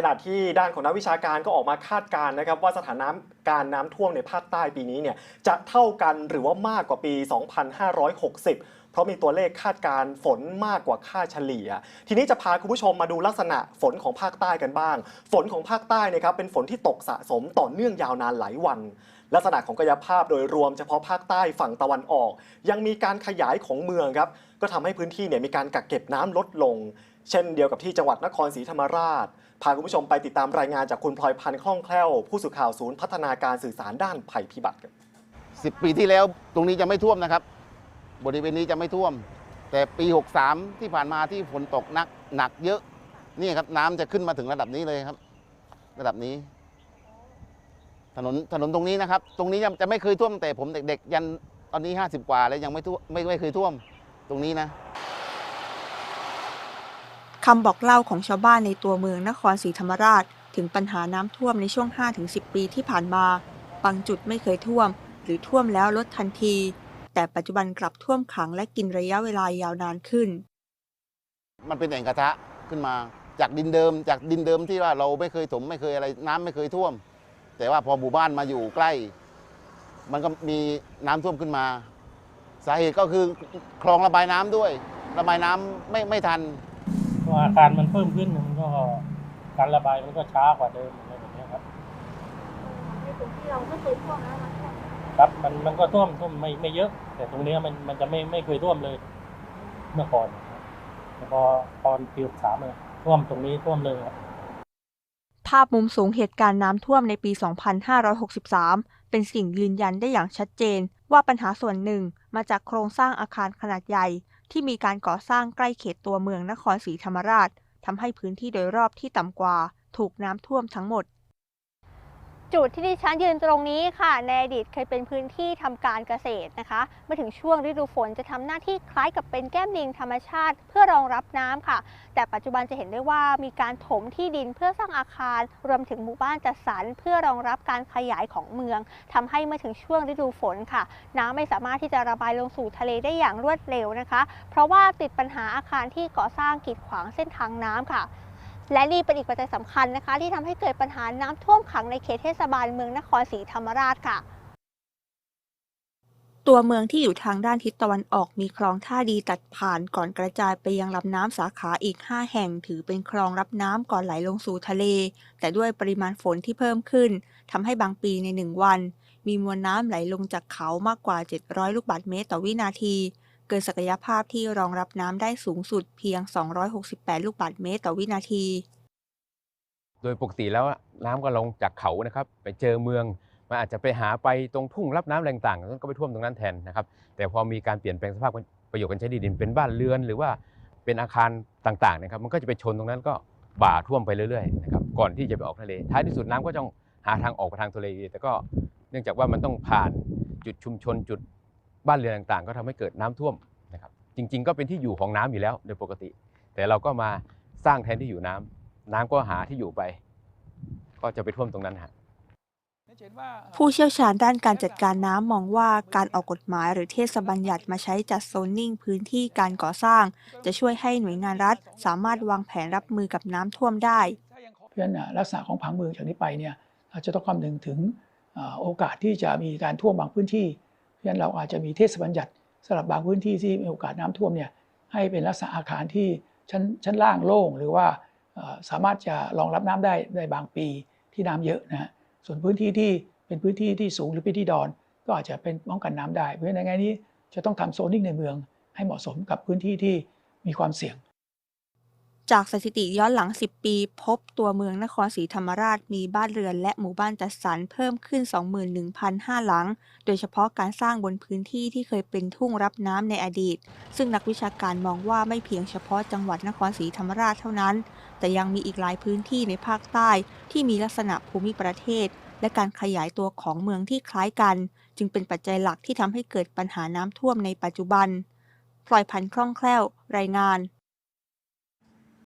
ขณะที่ด้านของนักวิชาการก็ออกมาคาดการณ์นะครับว่าสถานการณ์น้ำท่วมในภาคใต้ปีนี้เนี่ยจะเท่ากันหรือว่ามากกว่าปี 2560 เพราะมีตัวเลขคาดการณ์ฝนมากกว่าค่าเฉลี่ย ทีนี้จะพาคุณผู้ชมมาดูลักษณะฝนของภาคใต้กันบ้าง ฝนของภาคใต้นะครับเป็นฝนที่ตกสะสมต่อเนื่องยาวนานหลายวัน ลักษณะของกายภาพโดยรวมเฉพาะภาคใต้ฝั่งตะวันออก ยังมีการขยายของเมืองครับ ก็ทำให้พื้นที่เนี่ยมีการกักเก็บน้ำลดลง เช่นเดียวกับที่จังหวัดนครศรีธรรมราช พาคุณผู้ชมไปติดตามรายงานจากคุณพลอยพันธ์คล่องแคล่ว ผู้สื่อข่าวศูนย์พัฒนาการสื่อสารด้านภัยพิบัติครับสิบปีที่แล้วตรงนี้จะไม่ท่วมนะครับ บริเวณนี้จะไม่ท่วม แต่ปี 63 ที่ผ่านมาที่ฝนตกหนักหนักเยอะนี่ครับน้ำจะขึ้นมาถึงระดับนี้เลยครับ ระดับนี้ ถนนถนนตรงนี้นะครับ ตรงนี้จะไม่เคยท่วมแต่ผมเด็กๆยันตอนนี้ 50 กว่าแล้วยังไม่ท่วมไม่ไม่เคยท่วม ตรงนี้นะคำบอกเล่าของชาวบ้านในตัวเมืองนครศรีธรรมราช ถึงปัญหาน้ำท่วมในช่วง 5-10 ปีที่ผ่านมา บางจุดไม่เคยท่วม หรือท่วมแล้วลดทันที แต่ปัจจุบันกลับท่วมขังและกินระยะเวลายาวนานขึ้น มันเป็นแอ่งกระทะขึ้นมา จากดินเดิม จากดินเดิมที่ว่าเราไม่เคยถมไม่เคยอะไรน้ำไม่เคยท่วม แต่ว่าพอหมู่บ้านมาอยู่ใกล้ มันก็มีน้ำท่วมขึ้นมา สาเหตุก็คือคลองระบายน้ำด้วย ระบายน้ำไม่ไม่ทันเพราะอาการมันเพิ่มขึ้นมันก็การระบายมันก็ช้ากว่าเดิมอะไรแบบนี้ครับในพื้นที่เราไม่เคยท่วมนะมันท่วมครับมันมันก็ท่วมท่วมไม่ไม่เยอะ แต่ตรงเนี้ยมันมันจะไม่ไม่เคยท่วมเลย เมื่อก่อนนะครับแล้วพอตอนปีสามเลยท่วมตรงนี้ท่วมเลยครับภาพมุมสูงเหตุการณ์น้ำท่วมในปี 2563 เป็นสิ่งยืนยันได้อย่างชัดเจน ว่าปัญหาส่วนหนึ่งมาจากโครงสร้างอาคารขนาดใหญ่ ที่มีการก่อสร้างใกล้เขตตัวเมืองนครศรีธรรมราชทำให้พื้นที่โดยรอบที่ต่ำกว่า ถูกน้ำท่วมทั้งหมด จุดที่ดิฉันยืนตรงนี้ค่ะ ในอดีตเคยเป็นพื้นที่ทำการเกษตรนะคะ เมื่อถึงช่วงฤดูฝนจะทำหน้าที่คล้ายกับเป็นแก้มลิงธรรมชาติ เพื่อรองรับน้ำค่ะ แต่ปัจจุบันจะเห็นได้ว่ามีการถมที่ดินเพื่อสร้างอาคาร รวมถึงหมู่บ้านจัดสรรเพื่อรองรับการขยายของเมืองทำให้เมื่อถึงช่วงฤดูฝนค่ะ น้ำไม่สามารถที่จะระบายลงสู่ทะเลได้อย่างรวดเร็วนะคะ เพราะว่าติดปัญหาอาคารที่ก่อสร้างกีดขวางเส้นทางน้ำค่ะ และนี่เป็นอีกปัจจัยสำคัญนะคะ ที่ทำให้เกิดปัญหาน้ำท่วมขังในเขตเทศบาลเมืองนครศรีธรรมราชค่ะ ตัวเมืองที่อยู่ทางด้านทิศตะวันออกมีคลองท่าดีตัดผ่านก่อนกระจายไปยังลำน้ำสาขาอีก 5 แห่งถือเป็นคลองรับน้ำก่อนไหลลงสู่ทะเล แต่ด้วยปริมาณฝนที่เพิ่มขึ้นทำให้บางปีในหนึ่งวัน มีมวลน้ำไหลลงจากเขามากกว่า 700 ลูกบาศก์เมตรต่อวินาที เกินศักยภาพที่รองรับน้ำได้สูงสุดเพียง 268 ลูกบาศก์เมตรต่อวินาที โดยปกติแล้วน้ำก็ลงจากเขานะครับ ไปเจอเมืองมันอาจจะไปหาไปตรงทุ่งรับน้ำแรงต่างๆก็ไปท่วมตรงนั้นแทนนะครับ แต่พอมีการเปลี่ยนแปลงสภาพประโยชน์การใช้ดินเป็นบ้านเรือน หรือว่าเป็นอาคารต่างๆนะครับ มันก็จะไปชนตรงนั้นก็บ่าท่วมไปเรื่อยๆนะครับก่อนที่จะไปออกทะเลท้ายที่สุดน้ำก็ต้องหาทางออกไปทางทะเลแต่ก็เนื่องจากว่ามันต้องผ่านจุดชุมชนจุด บ้านเรือนต่างๆ ก็ทำให้เกิดน้ำท่วมนะครับจริง ๆ ก็เป็นที่อยู่ของน้ำอยู่แล้วโดยปกติ แต่เราก็มาสร้างแทนที่อยู่น้ำน้ำก็หาที่อยู่ไป ก็จะไปท่วมตรงนั้นฮะผู้เชี่ยวชาญด้านการจัดการน้ำมองว่าการออกกฎหมายหรือเทศบัญญัติมาใช้จัดโซนนิ่งพื้นที่การก่อสร้าง จะช่วยให้หน่วยงานรัฐ สามารถวางแผนรับมือกับน้ำท่วมได้ เพราะฉะนั้นน่ะลักษณะของผังเมืองจากนี้ไปเนี่ยเราจะต้องคำนึงถึงเอ่อโอกาสที่จะมีการท่วมบางพื้นที่ เพราะฉะนั้นเราอาจจะมีเทศบัญญัติสำหรับบางพื้นที่ที่มีโอกาสน้ำท่วมเนี่ยให้เป็นลักษณะอาคารที่ชั้นชั้นล่างโล่งหรือว่าสามารถจะรองรับน้ำได้ในบางปีที่น้ำเยอะนะฮะส่วนพื้นที่ที่เป็นพื้นที่ที่สูงหรือพื้นที่ดอน ก็อาจจะเป็นป้องกันน้ำได้ เพราะฉะนั้นในแง่นี้จะต้องทำโซนิ่งในเมือง ให้เหมาะสมกับพื้นที่ที่มีความเสี่ยง จากสถิติย้อนหลัง 10 ปี พบตัวเมืองนครศรีธรรมราชมีบ้านเรือนและหมู่บ้านจัดสรรเพิ่มขึ้น 21,005 หลัง โดยเฉพาะการสร้างบนพื้นที่ที่เคยเป็นทุ่งรับน้ำในอดีต ซึ่งนักวิชาการมองว่าไม่เพียงเฉพาะจังหวัดนครศรีธรรมราชเท่านั้น แต่ยังมีอีกหลายพื้นที่ในภาคใต้ ที่มีลักษณะภูมิประเทศ และการขยายตัวของเมืองที่คล้ายกัน จึงเป็นปัจจัยหลักที่ทำให้เกิดปัญหาน้ำท่วมในปัจจุบันพลอยพันธ์คล่องแคล่ว รายงาน